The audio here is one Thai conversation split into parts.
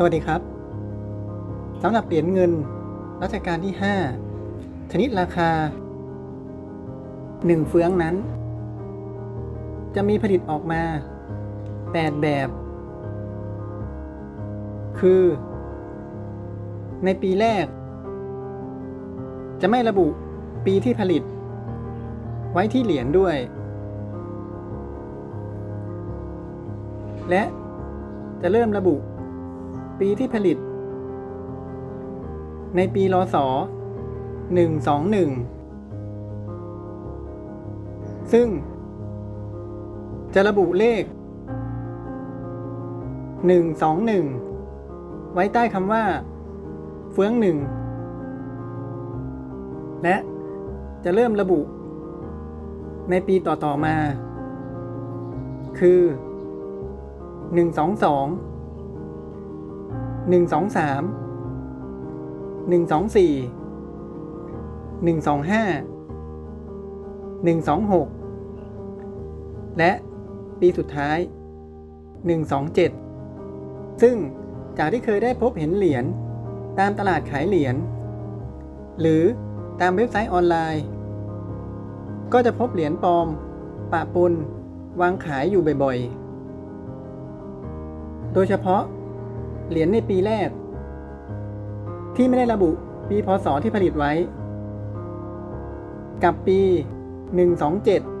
สวัสดีครับสำหรับเหรียญเงินรัชกาลที่ 5 ชนิดราคา 1 เฟืองนั้น จะมีผลิตออกมา 8 แบบ คือ ในปีแรก จะไม่ระบุปีที่ผลิต ไว้ที่เหรียญด้วย และจะเริ่มระบุ ปีที่ผลิต ในปีรศ121 ซึ่ง จะระบุเลข 121 ไว้ใต้คำว่า เฟื้องหนึ่ง และจะเริ่มระบุ ในปีต่อ ๆ มา คือ 122 หนึ่งสองสามหนึ่งสองสี่หนึ่งสองห้าหนึ่งสองหกและปีสุดท้ายหนึ่งสองเจ็ดซึ่งจากที่เคยได้พบเห็นเหรียญตามตลาดขายเหรียญหรือตามเว็บไซต์ออนไลน์ ก็จะพบเหรียญปลอม ปะปนวางขายอยู่บ่อยๆ โดยเฉพาะ เหรียญในปีแรก ที่ไม่ได้ระบุปีพศที่ผลิตไว้ กับปี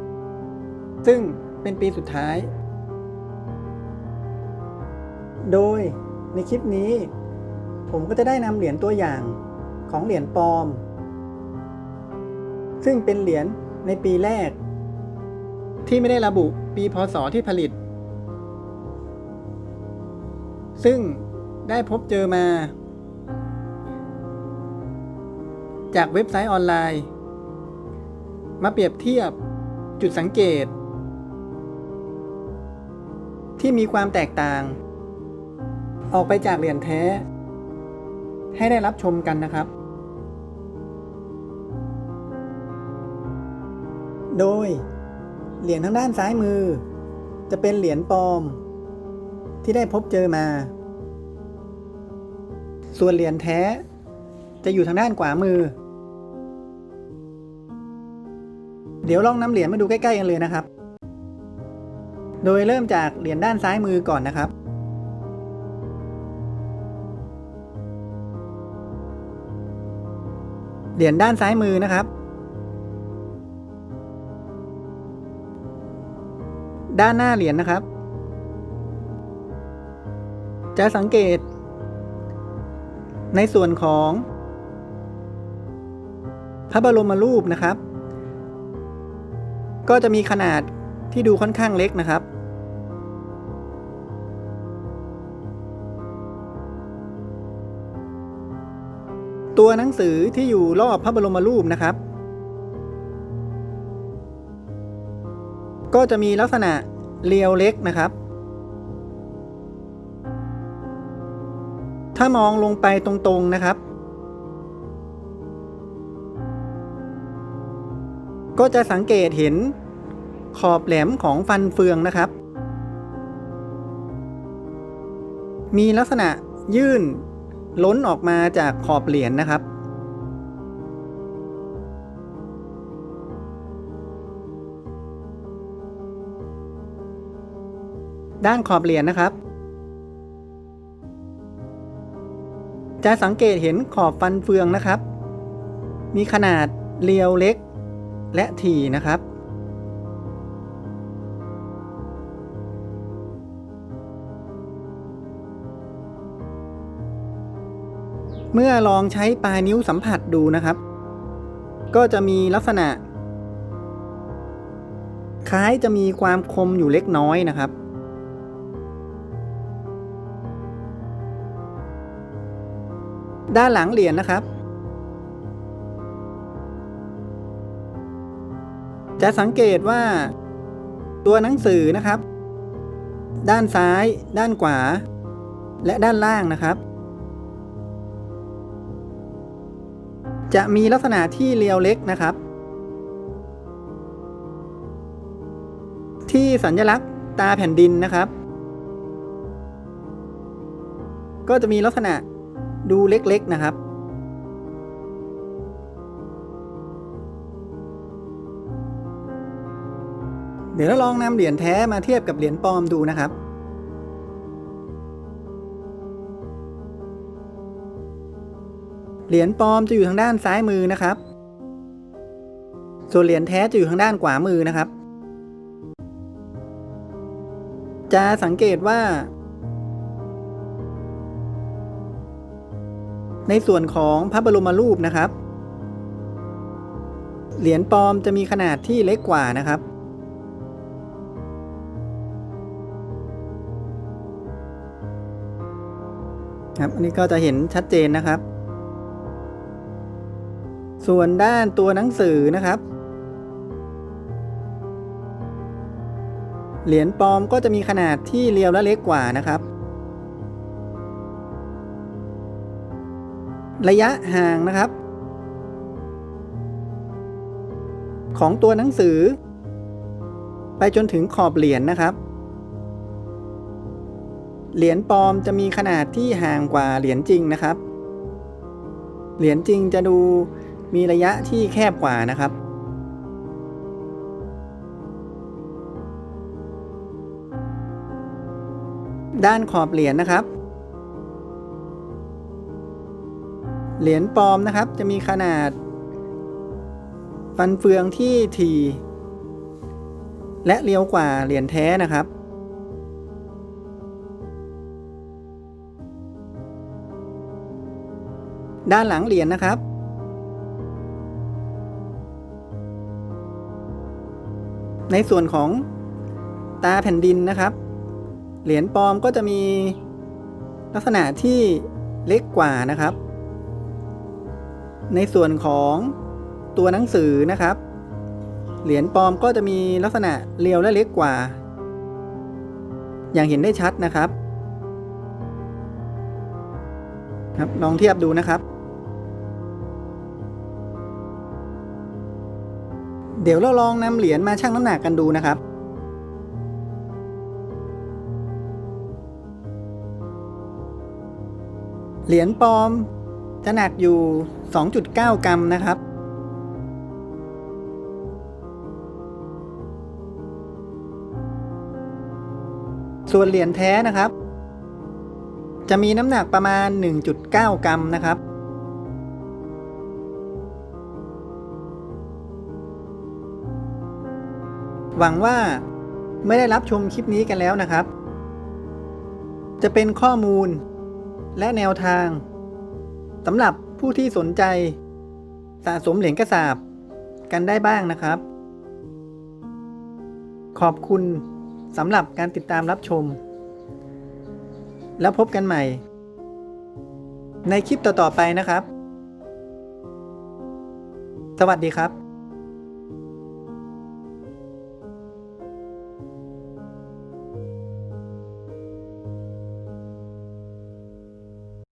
127 ซึ่งเป็นปีสุดท้าย โดยในคลิปนี้ ผมก็จะได้นำเหรียญตัวอย่างของเหรียญปลอม ซึ่งเป็นเหรียญในปีแรก ที่ไม่ได้ระบุปีพศที่ผลิต ซึ่ง ได้พบเจอมา จากเว็บไซต์ออนไลน์ มาเปรียบเทียบจุดสังเกต ที่มีความแตกต่าง ออกไปจากเหรียญแท้ ให้ได้รับชมกันนะครับ โดยเหรียญทางด้านซ้ายมือ จะเป็นเหรียญปลอม ที่ได้พบเจอมา ส่วนเหรียญแท้จะอยู่ทางด้านขวามือ เดี๋ยวลองนำเหรียญมาดูใกล้ๆกันเลยนะครับ โดยเริ่มจากเหรียญด้านซ้ายมือก่อนนะครับ เหรียญด้านซ้ายมือนะครับ ด้านหน้าเหรียญนะครับ จะสังเกต ในส่วนของ พระบรมรูปนะครับ ก็จะมีขนาดที่ดูค่อนข้างเล็กนะครับ ตัวหนังสือที่อยู่รอบพระบรมรูปนะครับ ก็จะมีลักษณะเรียวเล็กนะครับ ถ้ามองลงไปตรงๆนะครับ ก็จะสังเกตเห็นขอบแหลมของฟันเฟืองนะครับ มีลักษณะยื่นล้นออกมาจากขอบเหรียญนะครับ ด้านขอบเหรียญนะครับ จะสังเกตเห็นขอบฟันเฟืองนะครับ มีขนาดเรียวเล็กและถี่นะครับ เมื่อลองใช้ปลายนิ้วสัมผัสดูนะครับ ก็จะมีลักษณะ คล้ายจะมีความคมอยู่เล็กน้อยนะครับ ด้านหลังเหรียญนะครับ จะสังเกตว่า ตัวหนังสือนะครับ ด้านซ้าย ด้านขวา และด้านล่างนะครับ จะมีลักษณะที่เรียวเล็กนะครับ ที่สัญลักษณ์ตาแผ่นดินนะครับ ก็จะมีลักษณะ ดูเล็กๆนะครับ เดี๋ยวเราลองนำเหรียญแท้มาเทียบกับเหรียญปลอมดูนะครับเหรียญปลอมจะอยู่ทางด้านซ้ายมือนะครับ ส่วนเหรียญแท้จะอยู่ทางด้านขวามือนะครับ จะสังเกตว่า ในส่วนของพระบรมรูปนะครับ เหรียญปลอมจะมีขนาดที่เล็กกว่านะครับ ครับ อันนี้ก็จะเห็นชัดเจนนะครับ ส่วนด้านตัวหนังสือนะครับ เหรียญปลอมก็จะมีขนาดที่เรียวและเล็กกว่านะครับ ระยะห่างนะครับ ของตัวหนังสือ ไปจนถึงขอบเหรียญนะครับ เหรียญปลอมจะมีขนาดที่ห่างกว่าเหรียญจริงนะครับ เหรียญจริงจะดูมีระยะที่แคบกว่านะครับด้านขอบเหรียญนะครับ เหรียญปลอมนะครับ จะมีขนาด ฟันเฟืองที่ถี่และเรียวกว่าเหรียญแท้นะครับ ด้านหลังเหรียญนะครับ ในส่วนของตาแผ่นดินนะครับ เหรียญปลอมก็จะมีลักษณะที่เล็กกว่านะครับ ในส่วนของตัวหนังสือนะครับ เหรียญปลอมก็จะมีลักษณะเรียวและเล็กกว่า อย่างเห็นได้ชัดนะครับครับลองเทียบดูนะครับ เดี๋ยวเราลองนำเหรียญมาชั่งน้ำหนักกันดูนะครับ เหรียญปลอม จะหนักอยู่ 2.9 กรัมนะครับ ส่วนเหรียญแท้นะครับ จะมีน้ำหนักประมาณ 1.9 กรัมนะครับ หวังว่าไม่ได้รับชมคลิปนี้กันแล้วนะครับ จะเป็นข้อมูลและแนวทาง สำหรับผู้ที่สนใจ สะสมเหรียญกระสาบกันได้บ้างนะครับ ขอบคุณสำหรับการติดตามรับชม แล้วพบกันใหม่ ในคลิปต่อ ๆ ไปนะครับ สวัสดีครับ